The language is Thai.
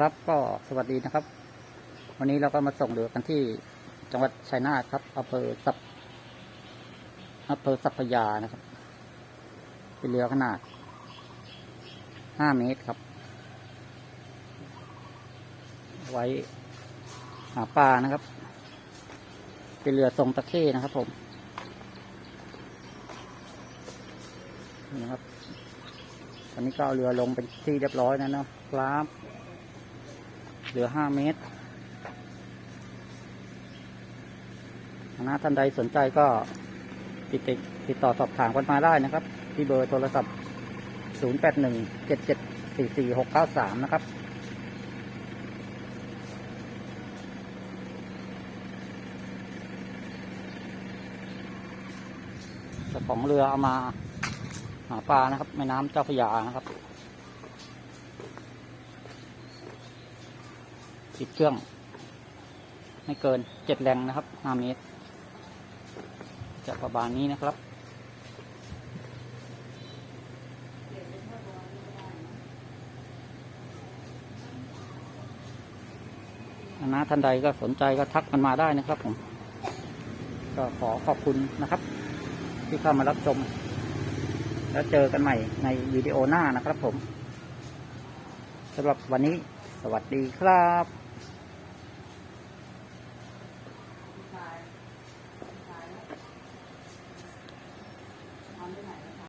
ครับก็สวัสดีนะครับ วันนี้เราก็มาส่งเรือกันที่จังหวัดชัยนาทครับอำเภอสัพอำเภอสัพพยานะครับ เป็นเรือขนาด5เมตรครับ ไว้หาปลานะครับ เป็นเรือทรงตะเข้นะครับผมนี่นะครับตอนนี้ก็เอาเรือลงเป็นที่เรียบร้อยแล้วนะครับ เหลือห้าเมตรนะท่านใดสนใจก็ติดติดติดต่อสอบถามกันมาได้นะครับ ที่เบอร์โทรศัพท์ 0 8 1 7 7 4 4 6 9 3 นะครับเจ้าของเรือเอามาหาปลานะครับแม่น้ำเจ้าพระยานะครับ ติดเครื่อง ไม่เกินเจ็ดแรงนะครับห้าเมตรจะประมาณนี้นะครับนะท่านใดก็สนใจก็ทักมันมาได้นะครับผม ก็ขอขอบคุณนะครับ ที่เข้ามารับชม แล้วเจอกันใหม่ในวิดีโอหน้านะครับผมสำหรับวันนี้สวัสดีครับ